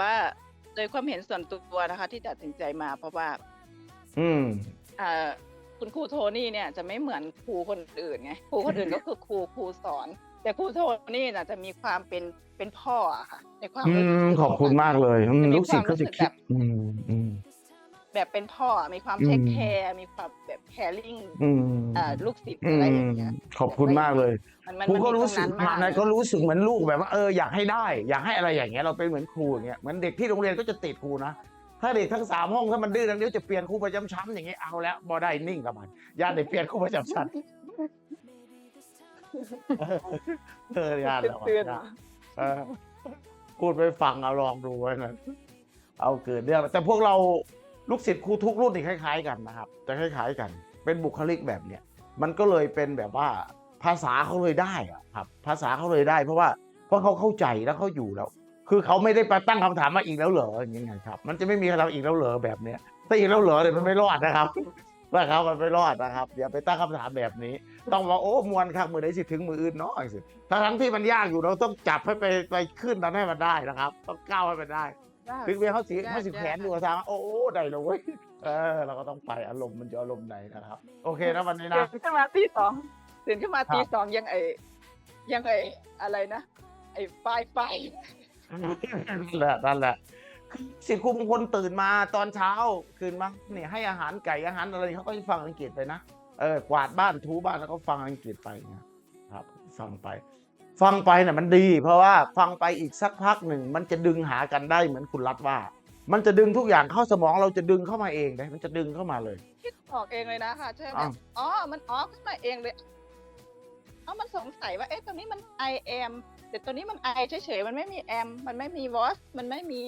ว่าโดยความเห็นส่วนตัวนะคะ ที่ตัดสินใจมาเพราะว่า อืมอ่าคุณครูโทนี่เนี่ยจะไม่เหมือนครูคนอื่นไงครูคนอื่นก็คือครูครูสอน แต่ครูโทนี่น่ะจะมีความเป็นเป็นพ่ออะค่ะ ในความอืรู้สึมกขอบคุณมากเลยอืมจะมีลูกศิษย์ความก็จะรู้สึกคิแบดบอืมอืม แบบเป็นพ่อมีความอืมเทคแคร์มีความแบบแคริ่งอืมอ่าลูกศิษย์อือะไรอมย่างเงี้ยขอบคุณมากเลยมันมันครูมันก็มีตรู้รงสึกนั้นมามานะกก็รู้สึกเหมือนลูกแบบว่าเอออยากให้ได้ อยากให้อะไรอย่างเงี้ยเราเป็นเหมือนครูอย่างเงี้ยเหมือนเด็กที่โรงเรียนก็จะติดครูนะถ้าเด็กทั้งสามห้องถ้ามันดื้อทั้งเดียวจะเปลี่ยนครูประจำชั้นอย่างเงี้ยเอาแล้วบอได้นิ่งกับมันญาติเด็กเปลี่ยนครูประจำชั้นเออญาติแล้วเตือนญาติเออพูดไปฟังเอาลองดูไว้นะเอาเกิดเรื่องแต่พวกเรา ลูกศิษย์ครูทุกรุ่นนี่คล้าย ๆ กันนะครับจะคล้าย ๆ กัน เป็นบุคลิกแบบเนี้ยมันก็เลยเป็นแบบว่าภาษาเขาเลยได้อะครับ ภาษาเขาเลยได้ เพราะว่าเพราะเขาเข้าใจแล้วเขาอยู่แล้ว คือเขาไม่ได้ไปตั้งคำถามมาอีกแล้วเหรออย่างเงี้ยครับ มันจะไม่มีคำถามอีกแล้วเหรอแบบเนี้ยถ้าอีกแล้วเหรอเนี่ยมันไม่รอดนะครับนะครับมันไม่รอดนะครับอย่าไปตั้งคำถามแบบนี้ ต้องว่าโอ้มวนครับมือไหนสิถึงมืออื่นเนาะสิทั้งที่มันยากอยู่เราต้องจับให้ไปไปขึ้นนั้นให้มันได้นะครับ ต้องก้าวให้มันได้ ถึงเวียเขาสียากเขาสียากแขนดูทางโอ้โอ้ได้เลยเว้ยเออเราก็ต้องไปอารมณ์มันจะอารมณ์ไหนนะครับ โอเคนะวันนี้นะ ตื่นขึ้นมาตีสองตื่นขึ้นมาครับตีสองยังไอยังไออะไรนะ ไอไฟไฟนั่นแหละนั่นแหละคือสิทธิ์ครูมงคลตื่นมาตอนเช้าคืนมาเนี่ยให้อาหารไก่อาหารอะไรเขาก็จะฟังอังกฤษไปนะเออกวาดบ้านถูบ้านแล้วก็ฟังอังกฤษไปนะครับฟังไป ฟังไปน่ะมันดี เพราะว่าฟังไปอีกสักพักหนึ่ง มันจะดึงหากันได้เหมือนคุณรัฐว่า มันจะดึงทุกอย่างเข้าสมองเราจะดึงเข้ามาเองเลยมันจะดึงเข้ามาเลย คิดออกเองเลยนะคะใช่ไหมอ้าว อ๋อ มันออกขึ้นมาเองเลยเอามันสงสัยว่าเอ๊ะตัวนี้มัน I am แต่ตัวนี้มัน I เฉยๆมันไม่มี am มันไม่มี was มันไม่มี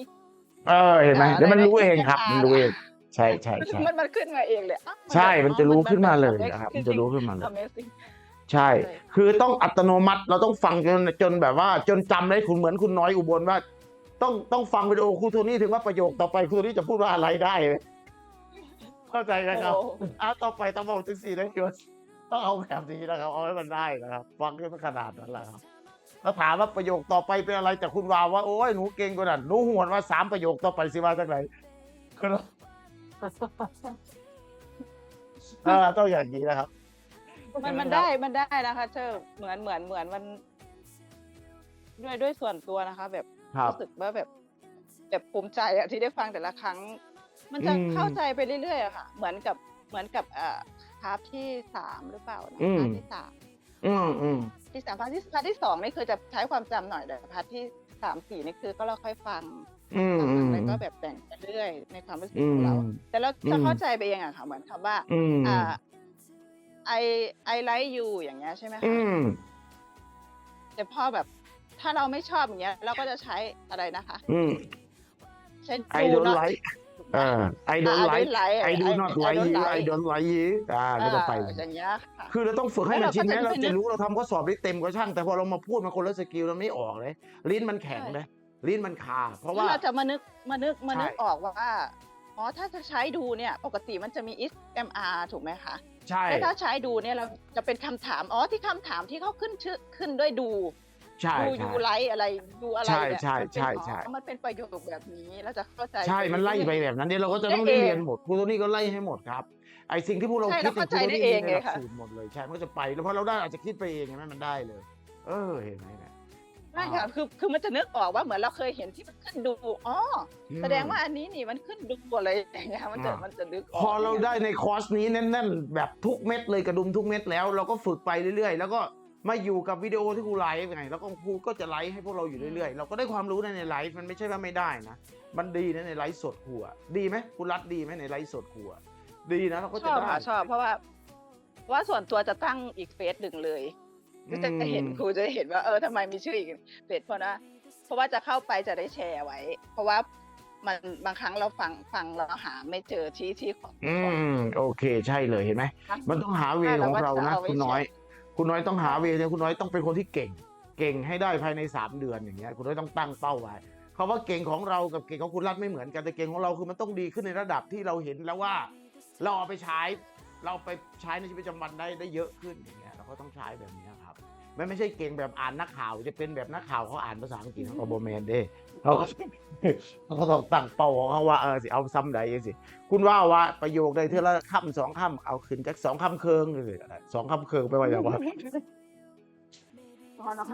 เออเห็นไหมอ่าเดี๋ยวมันอะไรนะรู้เองครับอ่ามันรู้เองใช่ใช่ใช่มันมันขึ้นมาเองเลยอ้าวใช่ มันจะรู้อ๋อขึ้นมาเลยแบบนะครับคือมันจะรู้ขึ้นมาเลย Amazing ใช่เลยคือต้องอัตโนมัติเราต้องฟังจนจนแบบว่า จนจำได้คุณเหมือนคุณน้อยอุบลว่า ต้องต้องฟังวิดีโอครูโทนี่ถึงว่าประโยคต่อไปครูโทนี่จะพูดว่าอะไรได้เลยเข้าใจนะครับโอ้อ้าวต่อไปต้องบอกถึงสี่ได้ยศต้องเอาแบบนี้นะครับ เอาให้มันได้นะครับ ฟังให้มันขนาดนั้นแหละครับแล้วถามว่าประโยคต่อไปเป็นอะไรจากคุณวาวว่าโอ้ยหนูเก่งกว่านั้นหนูหวนว่าสามประโยคต่อไปสิว่าจากไหนก็ต้องเออต้องอย่างนี้นะครับ มันมันได้มันได้นะคะเชอเหมือนเหมือนเหมือนมัน ด้วยด้วยส่วนตัวนะคะ แบบครับ รู้สึกว่าแบบ แบบภูมิใจอะที่ได้ฟังแต่ละครั้ง มันจะอืมเข้าใจไปเรื่อยๆอะค่ะ เหมือนกับเหมือนกับเอ่อพาร์ทที่สามหรือเปล่านะอืม พาร์ทที่สามอืมอืมที่สามพาร์ทที่พาร์ทที่สองนี่คือจะใช้ความจำหน่อยแต่พาร์ทที่สามสี่นี่คือก็เราค่อยฟังอืมอืมแล้วก็แบบแบ่งไปเรื่อยในความรู้สึกอืขม องเรา แต่เราอืจะม เข้าใจไปเองอะค่ะ เหมือนคำว่า อืม อ่า I I like you อย่างเงี้ยใช่ไหมคะอืม แต่พอแบบ ถ้าเราไม่ชอบอย่างเงี้ย เราก็จะใช้อะไรนะคะ อืมใช้ I don't not like ถูกไหมอ่า I don't อ่า like like I do not like you I don't like you อ่าก็ต้องไปอ่าอย่างเงี้ยค่ะ คือเราต้องฝึกให้มันชินแล้วแม้เราก็จะเราจะรู้เราทำข้อสอบได้เต็มก็ช่าง แต่พอเรามาพูดมันคนละสกิลมันไม่ออกเลย ลิ้นมันแข็งเลยลิ้นมันคาเพราะว่าเราจะมานึกมานึกมานึกใช่ ออกว่า อ๋อถ้าจะใช้ดูเนี่ยปกติมันจะมี is mr ถูกไหมคะใช่แล้วถ้าใช้ดูเนี่ยเราจะเป็นคำถามอ๋อที่คำถามที่เขาขึ้นชื่อขึ้นด้วยดูใช่ดูใช่ยูไลอะไรดูอะไรใช่เนี่ยใช่มันเป็นใช่อ๋อใช่มันเป็นประโยคแบบนี้เราจะเข้าใจใช่ปมันไล่ไปเรื่อยแบบนั้นเนี่ยเราก็จะต้องได้ได้เองเรียนหมดครูโทนี่ก็ไล่ให้หมดครับไอสิ่งที่พวกเราใช่คิดเราเข้าใจนี่ได้ครูโทนี่เองมีในหลักไงค่ะสูตรหมดเลยใช่มันก็จะไปแล้วพอเราได้อาจจะคิดไปเองไงมันได้เลย เออเห็นไหมเนี่ย ใช่ค่ะคือคือมันจะนึกออกว่าเหมือนเราเคยเห็นที่มันขึ้นดูอ๋ออแสดงว่าอันนี้นี่มันขึ้นดูอะไรอย่างเงี้ยมันจะอ่ามั มันจะนึกอพอกอเราได้ในคอร์สนี้แน่นๆ แบบทุกเม็ดเลยกระดุมทุกเม็ดแล้วเราก็ฝึกไปเรื่อยๆ แล้วก็มาอยู่กับวิดีโอที่ครูไลฟ์ไงแล้วก็ครูก็จะไลฟ์ให้พวกเราอยู่เรื่อยๆ เราก็ได้ความรู้ในในไลฟ์มันไม่ใช่ว่าไม่ได้นะ มันดีนะในไลฟ์สดครูอะดีไหมคุณรัฐดีไหมในไลฟ์สดครูอะดีนะเราก็ชจะอบได้ค่ะชอบเพราะว่า ว่าส่วนตัวจะตั้งอีกเฟซหนึ่งเลย ก็จะเห็นครูจะเห็นว่าเออทำไมมีชื่ออีกเฟซเพราะนะเพราะว่าจะเข้าไปจะได้แชร์ไว้ เพราะว่ามันบางครั้งเราฟังฟังเราหาไม่เจอที่ที่ของอืมโอเคใช่เลยเห็นไหมมันต้องหาเวของเรานะคุณน้อย คุณน้อยต้องหาเวเนี่ยคุณน้อยต้องเป็นคนที่เก่ง เก่งให้ได้ภายใน3เดือนอย่างเงี้ยคุณน้อยต้องตั้งเป้าไว้คาว่าเก่งของเรากับเก่งของคุณรัฐไม่เหมือนกันแต่เก่งของเราคือมันต้องดีขึ้นในระดับที่เราเห็นแล้วว่า เราเอาไปใช้ เราไปใช้ในชีวิตประจำวันได้ได้เยอะขึ้นอย่างเงี้ยเราก็ต้องใช้แบบเนี้ยครับไม่ไม่ใช่เก่งแบบอ่านนักข่าวจะเป็นแบบนักข่าวเขาอ่านภาษาอังกฤษเขาบอแมนเด้เขาก็เขาต้องตั้งเป้าของเขาว่าเออสิเอาซ้ำใดจังสิ คุณว่าว่าประโยคใดเท่าละคำสองคำเอาขึ้นจากสองคำเคืองเลยสองคำเคืองไปว่าอย่างว่า พอเนาะ